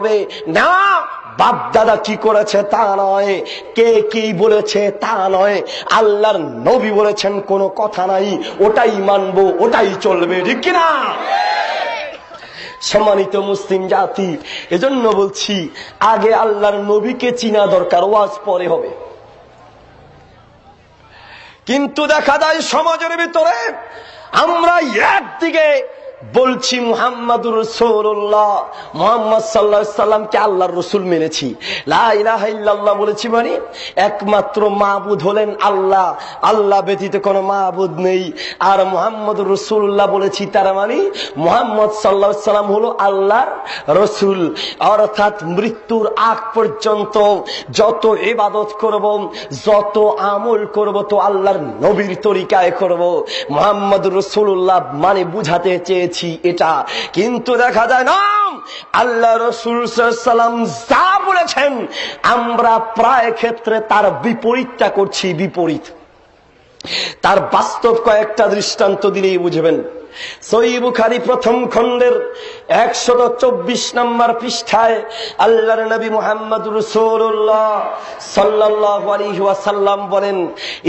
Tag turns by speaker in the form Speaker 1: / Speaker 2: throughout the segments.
Speaker 1: হবে। না বাপ দাদা কি করেছে তা নয়। কে কি বলেছে তা নয়। আল্লাহর নবী বলেছেন, কোনো কথা নাই। ওটাই মানবো, ওটাই চলবে, ঠিক কিনা? সম্মানিত মুসলিম জাতি, এজন্য বলছি, আগে আল্লাহর নবীকে চিনা দরকার, ওয়াজ পরে হবে। কিন্তু দেখা যায়, সমাজের ভিতরে আমরা একদিকে বলছি মুহাম্মাদুর রসুল্লাহ মোহাম্মদ সাল্লাহ সাল্লামকে আল্লাহর রসুল মেনেছি। লাহ বলেছি মানে একমাত্র মাহবুদ হলেন আল্লাহ। আল্লাহ ব্যতীত কোনো মাহবুদ নেই। আর মোহাম্মদ রসুল্লাহ বলেছি তার মানে মোহাম্মদ সাল্লাহ সাল্লাম হলো আল্লাহর রসুল। অর্থাৎ মৃত্যুর আগ পর্যন্ত যত ইবাদত করব, যত আমল করব তো আল্লাহর নবীর তরিকায় করব। মোহাম্মদ রসুল্লাহ মানে বুঝাতে চেয়েছি এটা। কিন্তু দেখা যায় না, আল্লাহ রসুল সাল্লাম যা বলেছেন, আমরা প্রায় ক্ষেত্রে তার বিপরীতটা করছি, বিপরীত। তার বাস্তব কয়েকটা দৃষ্টান্ত দিলেই বুঝবেন। সই বুখারি প্রথম খণ্ডের একশত চব্বিশ নম্বর পৃষ্ঠায় আল্লাহর নবী মোহাম্মদ রসুল্লাহ সাল্লাহ আলাইহি ওয়াসাল্লাম বলেন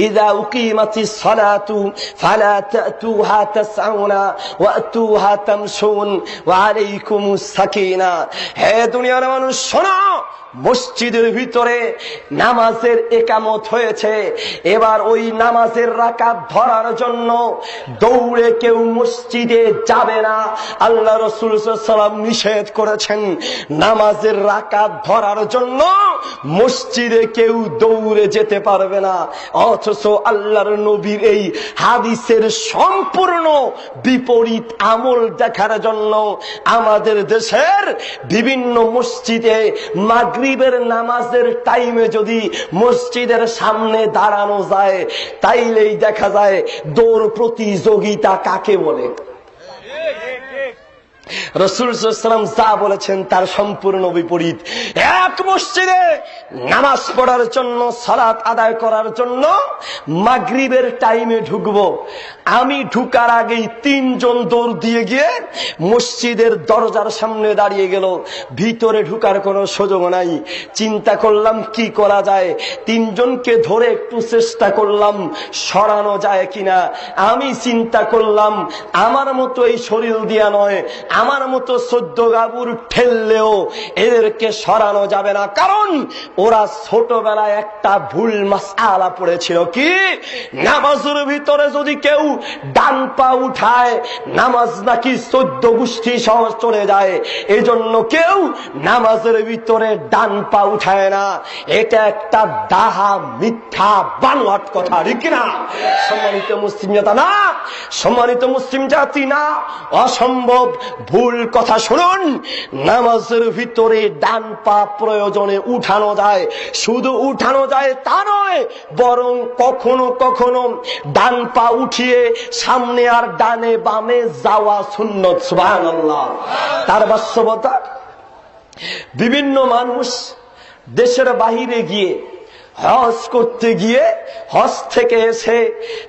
Speaker 1: ইদা উকিমাতি সালাতু ফালা তাতুহা তাসআউনা ওয়াতুহা তামশুন ওয়া আলাইকুমুস সাকিনা। হে দুনিয়ার মানুষ, শোনো! মসজিদের ভিতরে নামাজের একামত হয়েছে। এবার ওই নামাজের রাকাত ধরার জন্য দৌড়ে কেউ মসজিদে যাবে না। আল্লাহ রসুল সাল্লাম নিষেধ করেছেন নামাজের রাকাত ধরার জন্য মসজিদে কেউ দৌড়ে যেতে পারবে না। অথচ আল্লাহর নবীর এই হাদিসের সম্পূর্ণ বিপরীত আমল দেখার জন্য আমাদের দেশের বিভিন্ন মসজিদে মাগরিবের নামাজের টাইমে যদি মসজিদের সামনে দাঁড়ানো যায়, তাইলেই দেখা যায় দৌড় প্রতিযোগিতা কাকে বলে? রসুলাম যা বলেছেন তার সম্পূর্ণ বিপরীত। এক মসজিদে নামাজ পড়ার জন্য, সালাত আদায় করার জন্য মাগরিবের টাইমে ঢুকব। আমি ঢুকার আগেই তিনজন দৌড় দিয়ে গিয়ে মসজিদের দরজার সামনে দাঁড়িয়ে গেল। ভিতরে ঢুকার কোনো সুযোগ নাই। চিন্তা করলাম, কি করা যায়? তিনজনকে ধরে একটু চেষ্টা করলাম, সরানো যায় কিনা। আমি চিন্তা করলাম, আমার মতো এই শরীর দিয়া নয় আমার মতো সদ্য গাবুর ঠেললেও এদেরকে সরানো যাবে না। কারণ ওরা ছোটবেলায় একটা ভুল মাসালা পড়েছিল কি? নামাজের ভিতরে যদি কেউ ডান পা উঠায়, নামাজ নাকি চোদ্দ গোষ্ঠী সহ চলে যায়। এজন্য কেউ নামাজের ভিতরে ডান পা উঠায় না। এটা একটা ডাহা মিথ্যা, বানোয়াট কথা, ঠিক না সম্মানিত মুসলিম জাতা না, সম্মানিত মুসলিম জাতি না, অসম্ভব ভুল কথা শুনুন। নামাজের ভিতরে ডান পা প্রয়োজনে উঠানো যায়। শুধু উঠানো যায় তা নয়, বরং কখনো কখনো ডান পা উঠিয়ে সামনে আর ডানে বামে যাওয়া সুবহানাল্লাহ। তার বাস্তবতা? বিভিন্ন মানুষ দেশের বাহিরে গিয়ে হজ করতে গিয়ে হজ থেকে এসে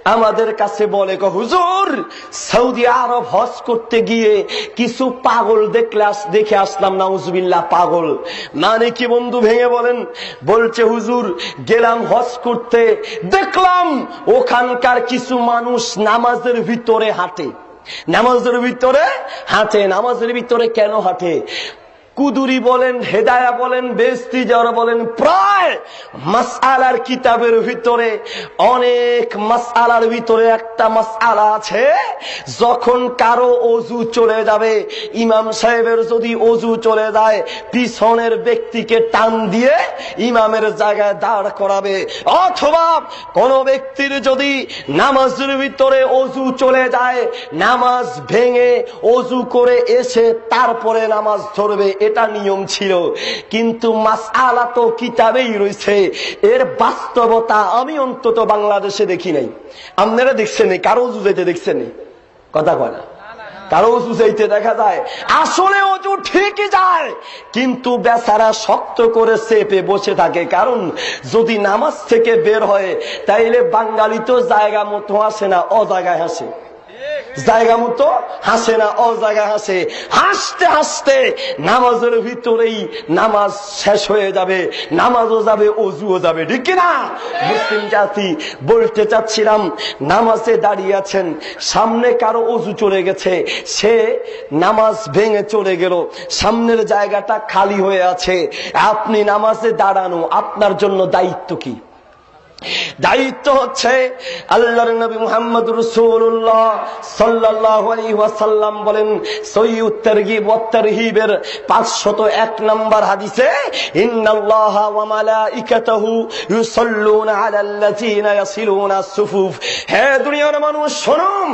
Speaker 1: আমাদের কাছে বলে হুজুর, সৌদি আরব হজ করতে গিয়ে কিছু পাগল দেখলে দেখে আসলাম, নাউজুবিল্লাহ, পাগল। মানে কি বন্ধু ভেঙে বলেন? বলছে, হুজুর, গেলাম হজ করতে, দেখলাম ওখানকার কিছু মানুষ নামাজের ভিতরে হাঁটে। নামাজের ভিতরে হাঁটে, নামাজের ভিতরে কেন হাঁটে? কুদুরি বলেন, হেদায়া বলেন, বেস্তি যারা বলেন, প্রায় মাসালার কিতাবের ভিতরে, অনেক মাসালার ভিতরে একটা মাসালা আছে, যখন কারও অজু চলে যাবে, ইমাম সাহেবের যদি অজু চলে যায়, পিছনের ব্যক্তিকে টান দিয়ে ইমামের জায়গায় দাঁড় করাবে। অথবা কোন ব্যক্তির যদি নামাজের ভিতরে অজু চলে যায়, নামাজ ভেঙে অজু করে এসে তারপরে নামাজ ধরবে এটা নিয়ম ছিল। কিন্তু মাসআলা তো কিতাবেই রয়েছে। এর বাস্তবতা আমি অন্তত বাংলাদেশে দেখি নাই। আপনারা দেখছেন কারও অজু যেতে দেখছেন? কথা কয় না? কারও যাইতে দেখা যায়। আসলে অজু ঠিকই যায়। কিন্তু বেচারা শক্ত করে চেপে বসে থাকে। কারণ যদি নামাজ থেকে বের হয়, তাইলে বাঙালি তো জায়গা মতো আসে না, অজায়গায় আসে। জায়গা মতো হাসে না ও জায়গা হাসে। হাসতে হাসতে নামাজের ভিতরেই নামাজ শেষ হয়ে যাবে, নামাজও যাবে, অজুও যাবে, ঠিক না মুসলিম জাতি, বলতে চাচ্ছিলাম, নামাজে দাঁড়িয়ে আছেন, সামনে কারও অজু চলে গেছে, সে নামাজ ভেঙে চলে গেল, সামনের জায়গাটা খালি হয়ে আছে। আপনি নামাজে দাঁড়ানো, আপনার জন্য দায়িত্ব কি? দায়িত্ব হচ্ছে আল্লাহর নবী মুহাম্মদ রসুল্লাহ সাল্লাহ ওয়াসাল্লাম বলেন সৈয়দ তারগিব ওয়াত্তারহিবের পাঁচশত এক নম্বর হাদিসে, ইন্নাল্লাহ ওয়া মালাইকাতাহু ইউসাল্লুনা আলাল্লাযিনা ইয়াসিলুনা সুফুফ। হে দুনিয়ার মানুষ, শুনুন,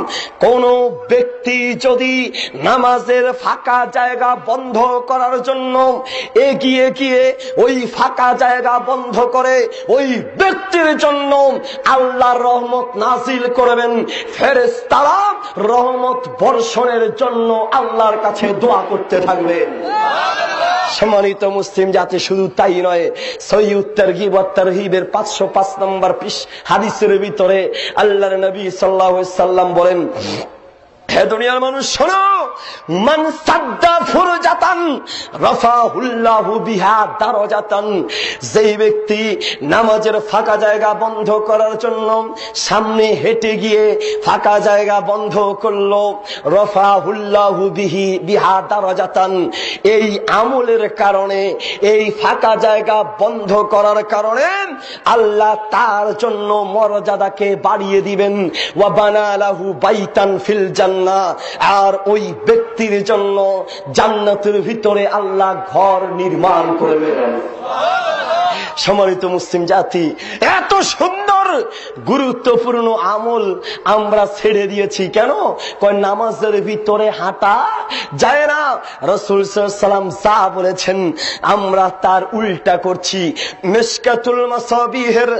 Speaker 1: কোন ব্যক্তি যদি নামাজের ফাঁকা জায়গা বন্ধ করার জন্য এগিয়ে গিয়ে ওই ফাঁকা জায়গা বন্ধ করে, ওই ব্যক্তির জন্য আল্লাহ রহমত নাজিল করবেন। ফেরেস তারা রহমত বর্ষণের জন্য আল্লাহর কাছে দোয়া করতে থাকবেন সম্মানিত মুসলিম জাতি, শুধু তাই নয় সৈয়ুত্তর গিবত্তর হিবের পাঁচশো পাঁচ নম্বর হাদিসের ভিতরে আল্লাহ নবী সাল্লাহ সাল্লাম বলেন হে দুনিয়ার মানুষ, শোনো। মান সাদ্দা ফুরজাতান, রাফাহুল্লাহু বিহা দারজাতান। যেই ব্যক্তি নামাজের ফাঁকা জায়গা বন্ধ করার জন্য সামনে হেঁটে গিয়ে ফাঁকা জায়গা বন্ধ করল, রফাহুল্লাহু বিহি বিহা দারজাতান। এই আমলের কারণে, এই ফাঁকা জায়গা বন্ধ করার কারণে আল্লাহ তার জন্য মর্যাদাকে বাড়িয়ে দিবেন। ওয়া বানালাহু বাইতান ফিল জান্নাত জান্নাত আর ওই ব্যক্তির জন্য জান্নাতের ভিতরে আল্লাহ ঘর নির্মাণ করবেন সম্মানিত মুসলিম জাতি, এত সুন্দর, গুরুত্বপূর্ণ আমল আমরা ছেড়ে দিয়েছি কেন? কয়, নামাজের ভিতরে হাঁটা যায় না। রসুল সাল্লাম যা বলেছেন, আমরা তার উল্টা করছি। মেসকাতুল মাসাবিহের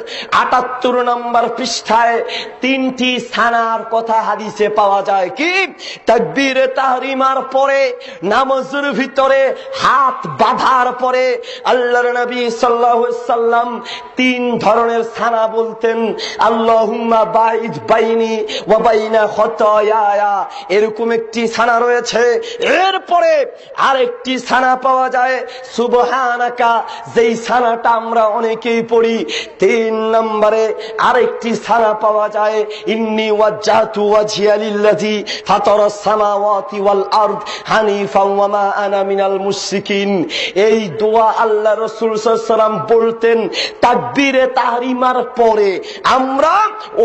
Speaker 1: আটাত্তর নম্বর পৃষ্ঠায় তিনটি স্থানার কথা হাদিসে পাওয়া যায় কি? তাকবীরে তাহরিমার পরে, নামাজের ভিতরে হাত বাঁধার পরে, আল্লাহর নবী সাল্লাহ সাল্লাম তিন ধরনের ছানা বলতেন, আল্লাহুম্মা বাইদ বাইনি ওয়া বাইনা খতায়া এরকম একটি সানা রয়েছে। এরপরে আরেকটি ছানা পাওয়া যায়, সুবহানাকা। যেই ছানাটা আমরা অনেকেই পড়ি। তিন নম্বরে আরেকটি ছানা পাওয়া যায়, ইন্নি ওয়াজ্জাতু ওয়াজহিয়া লিল্লাযী ফাতারাস সামাওয়াতি ওয়াল আরদ হানিফাও ওয়া মা আনা মিনাল মুশরিকিন। এই দোয়া আল্লাহ রাসূল সাল্লাল্লাহু আলাইহি সাল্লাম বলতেন তাকবীরে তাহরিমার পরে। আমরা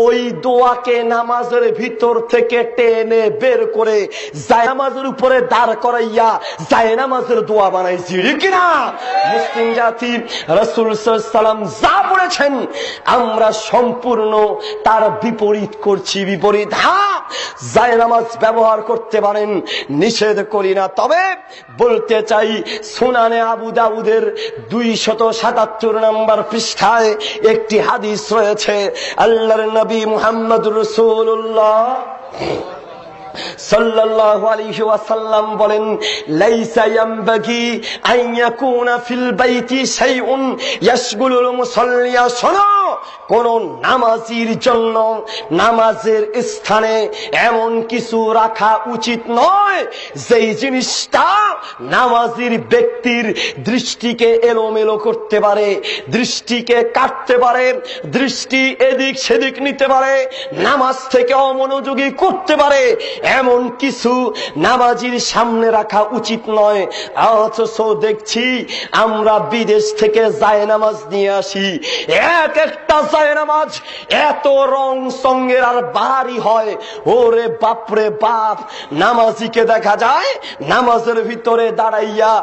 Speaker 1: ওই দোয়াকে নামাজের ভিতর থেকে টেনে বের করে জায়নামাজের উপরে দাঁড় করাইয়া জায়নামাজের দোয়া বানাইছি। কিনা? মুসলিম জাতি, রসুল সাল্লাম যা বলেছেন, আমরা সম্পূর্ণ তার বিপরীত করছি, বিপরীত। হ্যাঁ জায়নামাজ ব্যবহার করতে পারেন, নিষেধ করি না। তবে বলতে চাই, সুনানে আবু দাউদের দুই শত সাতাত্তর নম্বর পৃষ্ঠায় একটি হাদিস রয়েছে আল্লাহর নবী মুহাম্মদ রসুল্লাহ নামাজির জন্য নামাজের স্থানে এমন কিছু রাখা উচিত নয়, যেই জিনিসটা নামাজির ব্যক্তির দৃষ্টিকে এলোমেলো করতে পারে, দৃষ্টিকে কাটতে পারে, দৃষ্টি এদিক সেদিক নিতে পারে, নামাজ থেকে অমনোযোগী করতে পারে। এমন কিছু নামাজির সামনে রাখা উচিত নয়। অথচ দেখছি আমরা বিদেশ থেকে যায় নামাজ নিয়ে আসি। এক একটা যায় নামাজ এত রং সঙ্গের আর বাড়ি হয়। ওরে বাপরে বাপ, নামাজিকে দেখা যায় নামাজের ভিতরে দাঁড়াইয়া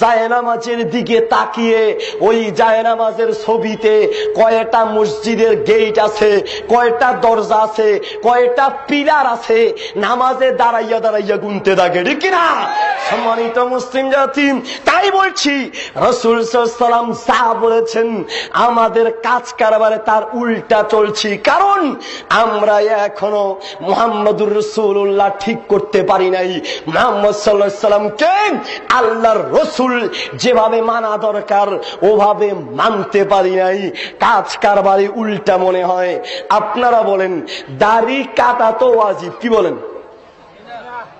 Speaker 1: যায় নামাজের দিকে তাকিয়ে ওই যায় নামাজের ছবিতে কয়টা মসজিদের গেট আছে, কয়টা দরজা আছে, কয়টা পিলার আছে, নামাজে দাঁড়াইয়া দাঁড়াইয়া গুনতে থাকে, ঠিক কিনা? সম্মানিত মুসলিম জাতি, তাই বলছি, রসুল সাল্লাম যা বলেছেন, আমাদের কাজ কারবারে তার উল্টা চলছি। কারণ আমরা এখনও মোহাম্মদুর রসুল্লাহ ঠিক করতে পারি নাই। মোহাম্মদ সাল্লাহ সাল্লামকে আল্লাহর রসুল যেভাবে মানা দরকার, ওভাবে মানতে পারি নাই। কাজ কারবারে উল্টা মনে হয়। আপনারা বলেন, দাড়ি কাটা তো ওয়াজিব, কি বলেন?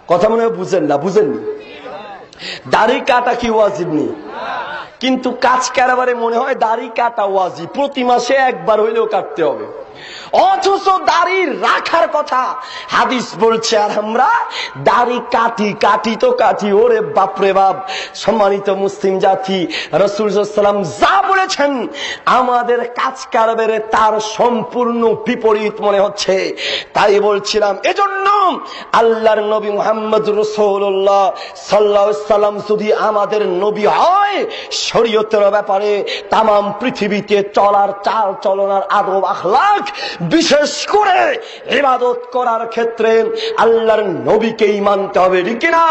Speaker 1: কথা মনে হয় বুঝেন না বুঝেননি দাড়ি কাটা কি ওয়াজিব নেই কিন্তু কাজ কারবারে মনে হয় দাড়ি কাটা ওয়াজিব। প্রতি মাসে একবার হইলেও কাটতে হবে। অথচ দাড়ি রাখার কথা। হাদিস বলছে আর আমরা, দাড়ি কাটি কাটি তো কাটি, ওরে বাপরে বাপ। সম্মানিত মুসলিম জাতি, রসুল সাল্লাম যা বলেছেন, আমাদের কাজ তার সম্পূর্ণ বিপরীত মনে হচ্ছে। তাই বলছিলাম, এজন্য আল্লাহর নবী মোহাম্মদ রসৌল্লাহ সাল্লাহ সাল্লাম যদি আমাদের নবী হয়, শরীয়তের ব্যাপারে তাম পৃথিবীতে চলার চাল চলনার আদব আখলাখ বিশেষ করে ইবাদত করার ক্ষেত্রে আল্লাহর নবীকেই মানতে হবে ঠিক না